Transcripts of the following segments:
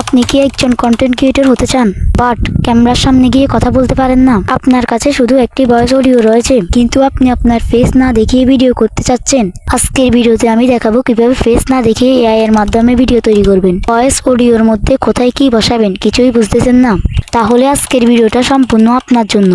আপনি কি একজন কন্টেন্ট ক্রিয়েটর হতে চান? বাট ক্যামেরার সামনে গিয়ে কথা বলতে পারেন না। আপনার কাছে শুধু একটি ভয়েস অডিও রয়েছে। কিন্তু আপনি আপনার ফেস না দেখিয়ে ভিডিও করতে চাচ্ছেন। আজকের ভিডিওতে আমি দেখাবো কীভাবে ফেস না দেখিয়ে এআই এর মাধ্যমে ভিডিও তৈরি করবেন। ভয়েস অডিওর মধ্যে কোথায় কি বসাবেন কিছুই বুঝতেছেন না। তাহলে আজকের ভিডিওটা সম্পূর্ণ আপনার জন্য।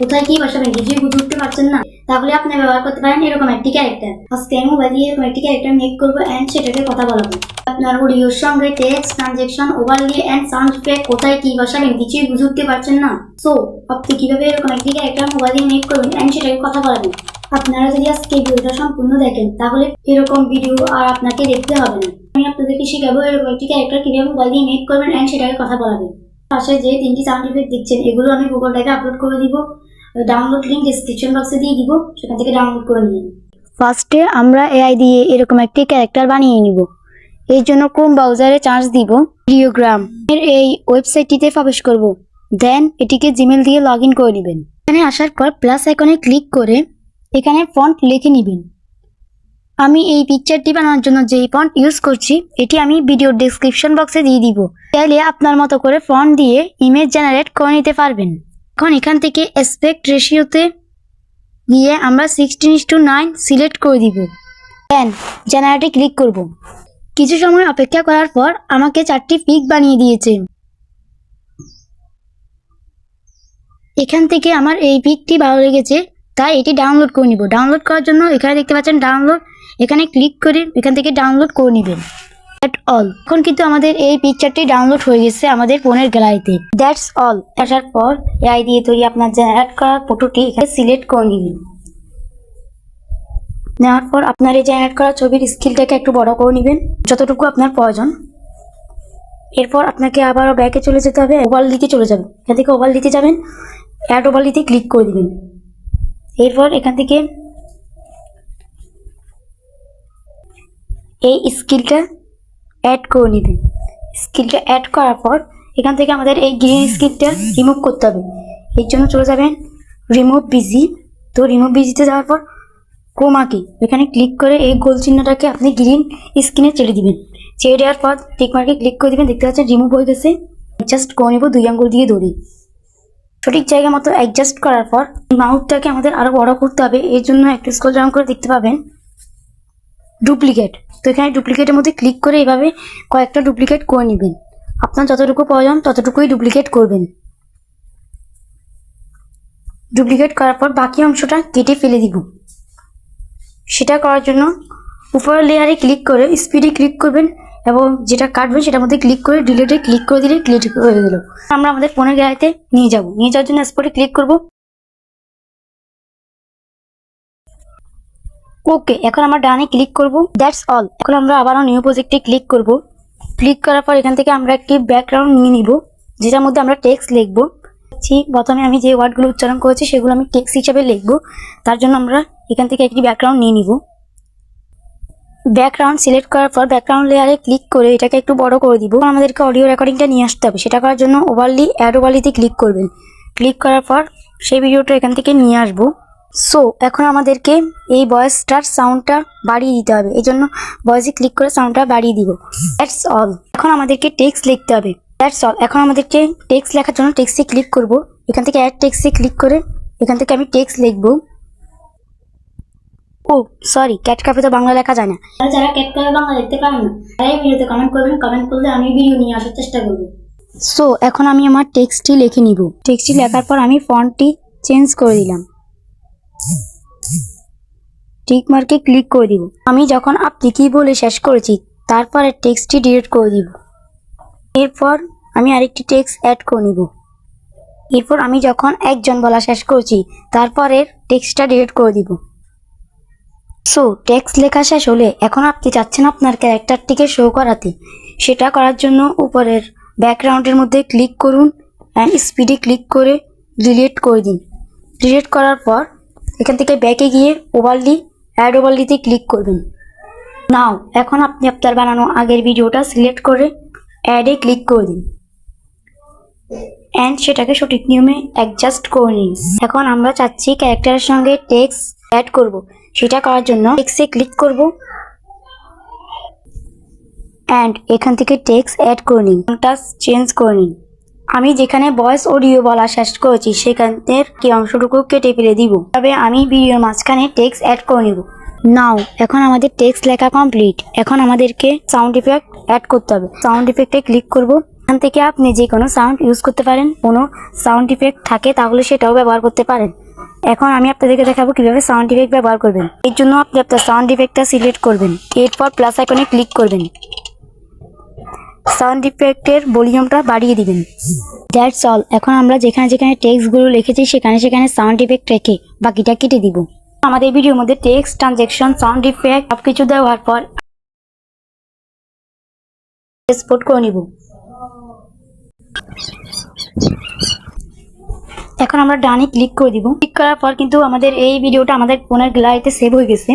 কোথায় কি বসাবেন কিছুই বুঝে উঠতে পারছেন না? তাহলে আপনি ব্যবহার করতে পারেন এরকম একটি ক্যারেক্টার আজকে আমি মোবাইল দিয়ে এরকম একটি ক্যারেক্টার মেক করব অ্যান্ড সেটাকে কথা বলাবো। আপনার অডিওর সঙ্গে text transaction overlay and sound effect কোথায় কি বসাবেন কিছুই বুঝে উঠতে পারছেন না? সো আপনি কীভাবে এরকম একটি ক্যারেক্টার মোবাইল দিয়ে মেক করবেন অ্যান্ড সেটাকে কথা বলাবেন? আপনারা যদি আজকে ভিডিওটা সম্পূর্ণ দেখেন, তাহলে এরকম ভিডিও আর আপনাকে দেখতে হবে না। আমি আপনাদেরকে শিখাবো এরকম একটি ক্যারেক্টার কীভাবে মোবাইল দিয়ে মেক করবেন অ্যান্ড সেটাকে কথা বলাবেন। পাশে যে তিনটি সাউন্ড ইফেক্ট দিচ্ছেন এগুলো আমি গুগল ড্রাইভে আপলোড করে দিব। ডাউনলোড লিঙ্ক ডিসক্রিপশন বক্সে দিয়ে দিব, সেখান থেকে ডাউনলোড করে নিন। ফার্স্টে আমরা এআই দিয়ে এরকম একটি ক্যারেক্টার বানিয়ে নিব। এর জন্য ক্রোম ব্রাউজারে চার্জ দিব ভিডিওগ্রাম এর এই ওয়েবসাইটটিতে প্রবেশ করব। দেন এটিকে জিমেল দিয়ে লগ করে নেবেন। এখানে আসার পর প্লাস আইকনে ক্লিক করে এখানে ফন্ট লিখে নেবেন। আমি এই পিকচারটি বানানোর জন্য যেই ফন্ট ইউজ করছি, এটি আমি ভিডিও ডেসক্রিপশন বক্সে দিয়ে দিব। চাইলে আপনার মতো করে ফন্ট দিয়ে ইমেজ জেনারেট করে নিতে পারবেন। এখন এখান থেকে অ্যাসপেক্ট রেশিওতে গিয়ে আমরা সিক্সটিন টু নাইন সিলেক্ট করে দিব। দেন জেনারেটে ক্লিক করব। কিছু সময় অপেক্ষা করার পর আমাকে চারটি পিক বানিয়ে দিয়েছে। এখান থেকে আমার এই পিকটি ভালো লেগেছে। তাই এটি ডাউনলোড করে নিব। ডাউনলোড করার জন্য এখানে দেখতে পাচ্ছেন ডাউনলোড এখানে ক্লিক করে এখান থেকে ডাউনলোড করে নেবেন। দ্যাট অল এখন কিন্তু আমাদের এই পিকচারটি ডাউনলোড হয়ে গেছে আমাদের ফোনের গ্যালারিতে। দ্যাটস অল আসার পর এআই দিয়ে তৈরি আপনার জেনারেট করা ফটোটি এখানে সিলেক্ট করে নেবেন নেওয়ার পর আপনার এই জেনারেট করা ছবির স্কিলটাকে একটু বড় করে নেবেন, যতটুকু আপনার প্রয়োজন। এরপর আপনাকে আবারও ব্যাকে চলে যেতে হবে ওভাল দিতে চলে যাবেন। এখান থেকে ওভাল দিতে যাবেন অ্যাড ওভাল দিতে ক্লিক করে দিবেন। এরপর এখান থেকে এই স্কিলটা অ্যাড করে নেবেন। স্কিলটা অ্যাড করার পর এখান থেকে আমাদের এই গ্রিন স্কিলটা রিমুভ করতে হবে। এর জন্য চলে যাবেন রিমুভ বিজি তো রিমুভ বিজিতে যাওয়ার পর ক্রোমাকি এখানে ক্লিক করে এই গোল চিহ্নটাকে আপনি গ্রিন স্ক্রিনে ছেড়ে দিবেন। ছেড়ে দেওয়ার পর টিক মার্কে ক্লিক করে দিবেন। দেখতে পাচ্ছেন রিমুভ হয়ে গেছে। জাস্ট করে নেব দুই আঙ্গুল দিয়ে ধরে। সঠিক জায়গা মতো অ্যাডজাস্ট করার পর মাউথটাকে আমাদের আরও বড় করতে হবে। এর জন্য একটু স্কোল ডাউন করে দেখতে পাবেন। ডুপ্লিকেট তো এখানে ডুপ্লিকেটের মধ্যে ক্লিক করে এভাবে কয়েকটা ডুপ্লিকেট করে নেবেন। আপনার যতটুকু প্রয়োজন ততটুকুই ডুপ্লিকেট করবেন। ডুপ্লিকেট করার পর বাকি অংশটা কেটে ফেলে দিব। সেটা করার জন্য উপরের লেয়ারে ক্লিক করে স্পিডে ক্লিক করবেন। এবং যেটা কাটবেন সেটার মধ্যে ক্লিক করে ডিলেটে ক্লিক করে দিলে ক্লিক হয়ে গেল। আমরা আমাদের ফোনের গাড়িতে নিয়ে যাব। নিয়ে যাওয়ার জন্য স্পটে ক্লিক করব। ওকে এখন আমরা ডানে ক্লিক করব। দ্যাটস অল এখন আমরা আবারও নিউ প্রজেক্টে ক্লিক করব। ক্লিক করার পর এখান থেকে আমরা একটি ব্যাকগ্রাউন্ড নিয়ে নিব, যেটার মধ্যে আমরা টেক্সট লিখব। প্রথমে আমি যে ওয়ার্ডগুলো উচ্চারণ করেছি সেগুলো আমি টেক্সট হিসাবে লিখব। তার জন্য আমরা এখান থেকে একটি ব্যাকগ্রাউন্ড নিয়ে নিব। ব্যাকগ্রাউন্ড সিলেক্ট করার পর ব্যাকগ্রাউন্ড লেয়ারে ক্লিক করে এটাকে একটু বড় করে দিব। আমাদেরকে অডিও রেকর্ডিংটা নিয়ে আসতে হবে। সেটা করার জন্য ওভারলি অ্যাড ওভারলিতে ক্লিক করবেন। ক্লিক করার পর সেই ভিডিওটা এখান থেকে নিয়ে আসব। সো এখন আমাদেরকে এই ভয়েসটার সাউন্ডটা বাড়িয়ে দিতে হবে। এই জন্য ভয়েসে ক্লিক করে সাউন্ডটা বাড়িয়ে দিব। দ্যাটস অল এখন আমাদেরকে টেক্সট লিখতে হবে। দ্যাটস অল এখন আমাদেরকে টেক্সট লেখার জন্য টেক্সটে ক্লিক করব। এখান থেকে অ্যাড টেক্সটে ক্লিক করে এখান থেকে আমি টেক্সট লিখব। ও সরি ক্যাট কাপে তো বাংলা লেখা যায় না। আর যারা ক্যাট করে বাংলা দেখতে পারেন না তারা এই ভিডিওতে কমেন্ট করবেন। কমেন্ট করলে আমি ভিডিও নিয়ে আসার চেষ্টা করব। সো এখন আমি আমার টেক্সটটি লিখে নিব। টেক্সটটি লেখার পর আমি ফন্টটি চেঞ্জ করে দিলাম। টিক মার্কে ক্লিক করে দিব। আমি যখন আপনি কি বলে শেষ করেছি তারপরে টেক্সটটি ডিলিট করে দিব। এরপর আমি আরেকটি টেক্সট অ্যাড করে নিব। এরপর আমি যখন একজন বলা শেষ করছি তারপরের টেক্সটটা ডিলিট করে দিব। সো, টেক্সট লেখা শেষ হলে এখন আপনি চাচ্ছেন আপনার ক্যারেক্টারটিকে শো করাতে। সেটা করার জন্য উপরের ব্যাকগ্রাউন্ডের মধ্যে ক্লিক করুন অ্যান্ড স্পিডে ক্লিক করে ডিলিট করে দিন। ডিলিট করার পর এখান থেকে ব্যাকে গিয়ে ওভারলি অ্যাড ওভারলিতে ক্লিক করবেন। নাও এখন আপনি আপনার বানানো আগের ভিডিওটা সিলেক্ট করে অ্যাডে ক্লিক করে দিন। অ্যান্ড সেটাকে সঠিক নিয়মে অ্যাডজাস্ট করে নিন। এখন আমরা চাচ্ছি ক্যারেক্টারের সঙ্গে টেক্সট অ্যাড করব। সেটা করার জন্য টেক্সে ক্লিক করব। অ্যান্ড এখান থেকে টেক্সট অ্যাড করে নিন। টাচ চেঞ্জ করে নিন। আমি যেখানে ভয়েস অডিও বলা শেষ করেছি, সেখানের কি অংশটুকু কেটে ফেলে দিব। তবে আমি ভিডিওর মাঝখানে টেক্সট অ্যাড করে নিব। নাও এখন আমাদের টেক্সট লেখা কমপ্লিট এখন আমাদেরকে সাউন্ড ইফেক্ট অ্যাড করতে হবে। সাউন্ড ইফেক্টে ক্লিক করব। এখান থেকে আপনি যে কোনো সাউন্ড ইউজ করতে পারেন। কোনো সাউন্ড ইফেক্ট থাকে, তাহলে সেটাও ব্যবহার করতে পারেন। এখন আমি আপনাদেরকে দেখাবো কীভাবে সাউন্ড ইফেক্ট ব্যবহার করবেন। এর জন্য আপনি আপনার সাউন্ড ইফেক্টটা সিলেক্ট করবেন। এরপর প্লাস আইকনে ক্লিক করবেন। সাউন্ড ইফেক্টের ভলিউমটা বাড়িয়ে দিবেন। দ্যাটস অল এখন আমরা যেখানে যেখানে টেক্সটগুলো লিখেছি, সেখানে সেখানে সাউন্ড ইফেক্ট রেখে বাকিটা কেটে দিব। আমাদের ভিডিওর মধ্যে টেক্সট ট্রানজেকশন সাউন্ড ইফেক্ট সব কিছু দেওয়ার পর এক্সপোর্ট করে নিব। এখন আমরা ডানে ক্লিক করে দিব। ক্লিক করার পর কিন্তু আমাদের এই ভিডিওটা আমাদের ফোনের গ্যালারিতে সেভ হয়ে গেছে।